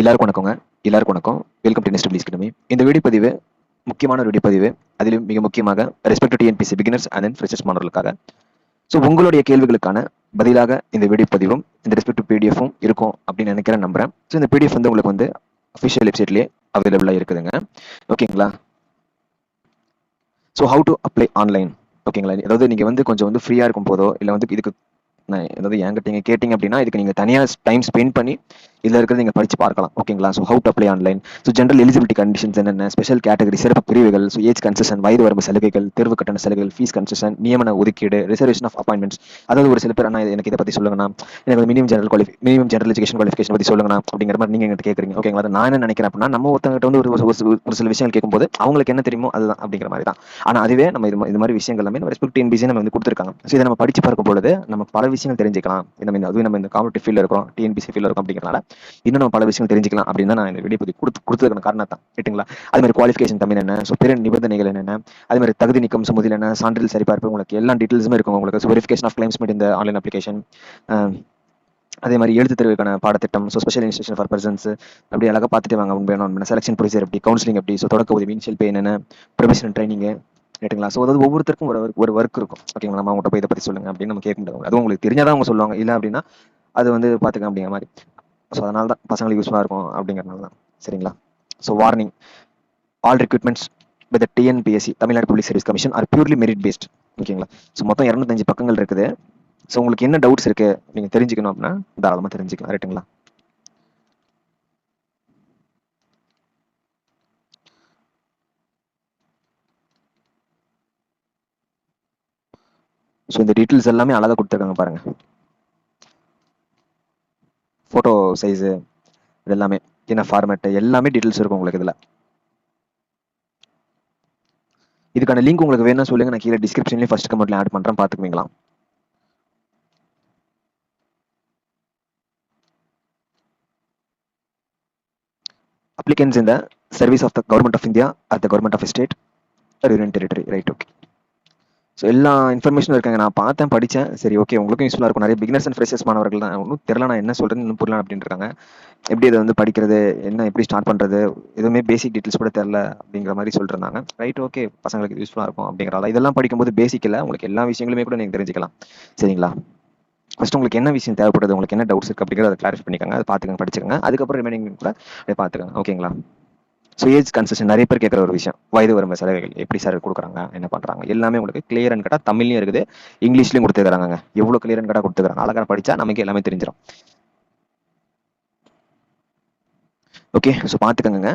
எல்லாருக்கும் வணக்கங்க. எல்லாருக்கும் வணக்கம். வெல்கம் டு நெஸ்ட் பிளீஸ் கிட்டமே இந்த வீடியோ பதிவு முக்கியமான ஒரு வீடியோ பதிவு அதிலும் மிக முக்கியமாக respect TNPSC beginners and then freshers மாணவர்களுக்காக. ஸோ உங்களுடைய கேள்விகளுக்கான பதிலாக இந்த வீடியோ பதிவும் இந்த ரெஸ்பெக்ட் பிடிஎஃப்பும் இருக்கும் அப்படின்னு நினைக்கிறேன் நம்புறேன். ஸோ இந்த பிடிஎஃப் வந்து உங்களுக்கு வந்து அஃபிஷியல் வெப்சைட்லேயே அவைலபிளாக இருக்குதுங்க. ஓகேங்களா so how to apply online ஓகேங்களா அதாவது நீங்கள் வந்து கொஞ்சம் வந்து ஃப்ரீயாக இருக்கும் போதோ இல்லை வந்து இதுக்கு நான் அதாவது என்கிட்ட நீங்கள் கேட்டிங்க அப்படின்னா இதுக்கு நீங்கள் தனியாக டைம் ஸ்பெண்ட் பண்ணி இதில் இருக்கிறது நீங்கள் படித்து பார்க்கலாம். ஓகேங்களா so how to apply online so general eligibility conditions என்னென்ன? ஸ்பெஷல் கேட்டகரி சிறப்பு பிரிவுகள். ஸோ ஏஜ் கன்செஷன் வயது வரம்பு சலுகைகள் தேர்வு கட்டண சலுகைகள் ஃபீஸ் கன்செஷன் நியமன ஒதுக்கீடு ரிசர்வேஷன் ஆஃப் அப்பாயின்மெண்ட்ஸ் அதாவது ஒரு சில பேர் ஆனால் எனக்கு இதை பற்றி சொல்லுங்கண்ணா. எனக்கு minimum general qualify minimum general education qualification பற்றி சொல்லுங்கண்ணா அப்படிங்கிற மாதிரி நீங்கள் எங்கிட்ட கேட்குறீங்க ஓகேங்களா அதை நான் என்ன நினைக்கிறேன் அப்படின்னா நம்ம ஒருத்தங்கிட்ட வந்து ஒரு ஒரு- சில விஷயங்கள் கேட்கும்போது அவங்களுக்கு என்ன தெரியுமோ அதுதான் அப்படிங்கிற மாதிரி தான். ஆனால் அதுவே நம்ம இது இது மாதிரி விஷயங்கள் எல்லாமே நம்ம ரெஸ்பெக்ட் என்பிசி நம்ம வந்து கொடுத்துருக்காங்க. ஸோ இதை நம்ம படிச்சு பார்க்கும் பொழுது நம்ம பல விஷயங்கள் தெரிஞ்சுக்கலாம். நம்ம இந்த அதுவும் நம்ம இந்த காம்படிட்டிவ் ஃபீல்டில் இருக்கோம் டிஎன்பிசி ஃபீல்டில் இருக்கும் அப்படிங்கிறனால இன்னும் நம்ம பல விஷயங்கள் தெரிஞ்சுக்கலாம் அப்படின்னு தான் நான் இந்த வீடியோ பற்றி கொடுத்து கொடுத்ததுக்கான காரணம் தான் ரைட்டுங்களா அது மாதிரி குவாலிஃபிகேஷன் தமிழ் என்ன ஸோ பிற நிபந்தனைகள் என்னென்ன? அது மாதிரி தகுதி நீக்கம் சுமதியில் என்ன? சான்றிதழ் சரிபார்ப்பு உங்களுக்கு எல்லா டீட்டெயில்ஸுமே இருக்கும் உங்களுக்கு. ஸோ வெரிஃபிகேஷன் ஆஃப் கிளைம்ஸ் இந்த ஆன்லைன் அப்ளிகேஷன் அதே மாதிரி எழுத்து தேர்வுக்கான பாடத்திட்டம். So special institution for persons அப்படி அழகாக பார்த்துட்டு வாங்க. உண்மையான செலக்ஷன் ப்ரொசீஜர் எப்படி? கவுன்சிலிங் எப்படி? ஸோ தொடக்க உதவி இனிஷியல் பே என்னென்ன? ப்ரொஃபஷனல் ட்ரைனிங் ரைட்டுங்களா ஸோ அதாவது ஒவ்வொருத்தருக்கும் ஒரு ஒரு ஒர்க் இருக்கும். ஓகேங்களா நம்ம அவங்கள்ட்ட போய் இதை பற்றி சொல்லுங்க அப்படின்னு நம்ம கேட்க முடியாது. அதுவும் உங்களுக்கு தெரிஞ்சாதான் அவங்க சொல்லுவாங்க. இல்லை அப்படின்னா அது வந்து பார்த்துக்க அப்படிங்கிற மாதிரி. ஸோ அதனால தான் பசங்களுக்கு யூஸ்ஃபுல்லாக இருக்கும் அப்படிங்கிறனால தான் சரிங்களா so warning all recruitments with TNPSC Tamil Nadu public service commission are purely merit based ஓகேங்களா ஸோ மொத்தம் இரநூத்தஞ்சு பக்கங்கள் இருக்குது. ஸோ உங்களுக்கு என்ன டவுட்ஸ் இருக்குது நீங்கள் தெரிஞ்சுக்கணும் அப்படின்னா தாராளமாக தெரிஞ்சுக்கலாம். ரைட்டுங்களா ஸோ இந்த டீட்டெயில்ஸ் எல்லாமே அழகாக கொடுத்துருக்காங்க பாருங்க. ஃபோட்டோ சைஸு இது எல்லாமே என்ன ஃபார்மேட்டு எல்லாமே டீட்டெயில்ஸ் இருக்கும் உங்களுக்கு இதில். இதுக்கான லிங்க் உங்களுக்கு வேணும் சொல்லுங்க நான் கீழே டிஸ்கிரிப்ஷன்லேயும் ஃபஸ்ட் கமெண்ட்ல ஆட் பண்ணுறேன் பார்த்துக்குவீங்களா? applicants in the service of the government of India or the government of a state or union territory right okay. So எல்லா இன்ஃபர்மேஷனும் இருக்காங்க. நான் பார்த்தேன் படித்தேன் சரி ஓகே உங்களுக்கும் யூஸ்ஃபுல்லாக இருக்கும். நிறைய பிகினர்ஸ் அண்ட் ஃப்ரெஷர்ஸ் மாணவர்கள் தான். ஒன்றும் தெரியல நான் என்ன சொல்கிறேன்னு இன்னும் புரியல அப்படின்னு இருக்காங்க. எப்படி இதை வந்து படிக்கிறது என்ன எப்படி ஸ்டார்ட் பண்ணுறது எதுவுமே பேசிக் டீட்டெயில்ஸ் கூட தெரில அப்படிங்கிற மாதிரி சொல்லிருந்தாங்க. ரைட் ஓகே பசங்களுக்கு யூஸ்ஃபுல்லாக இருக்கும் அப்படிங்கிறதால. இதெல்லாம் படிக்கும்போது பேசிக்கில் உங்களுக்கு எல்லா விஷயங்களுமே கூட நீங்கள் தெரிஞ்சுக்கலாம். சரிங்களா? ஃபஸ்ட் உங்களுக்கு என்ன விஷயம் தேவைப்படுது உங்களுக்கு என்ன டவுட்ஸ் இருக்கு அப்படிங்கிறத கிளாரிஃபை பண்ணிக்கோங்க. அதை பார்த்துக்கங்க படிச்சுக்கோங்க. அதுக்கப்புறம் ரிமைனிங் கூட அதை பார்த்துக்கோங்க. ஓகேங்களா சுயேஜ் ஏஜ் கன்செஷன் நிறைய பேர் கேட்குற ஒரு விஷயம். வயது வரம்பு சலுகைகள் எப்படி சார் கொடுக்குறாங்க என்ன பண்ணுறாங்க எல்லாமே உங்களுக்கு கிளியர்னு கேட்டால் தமிழ்லையும் இருக்குது இங்கிலீஷ்லையும் கொடுத்துக்கிறாங்க எவ்வளோ கிளியர்னு கேட்டால் கொடுத்துக்கிறாங்க. அழகாக படித்தா நமக்கு எல்லாமே தெரிஞ்சிடும் ஓகே ஸோ பார்த்துக்கோங்க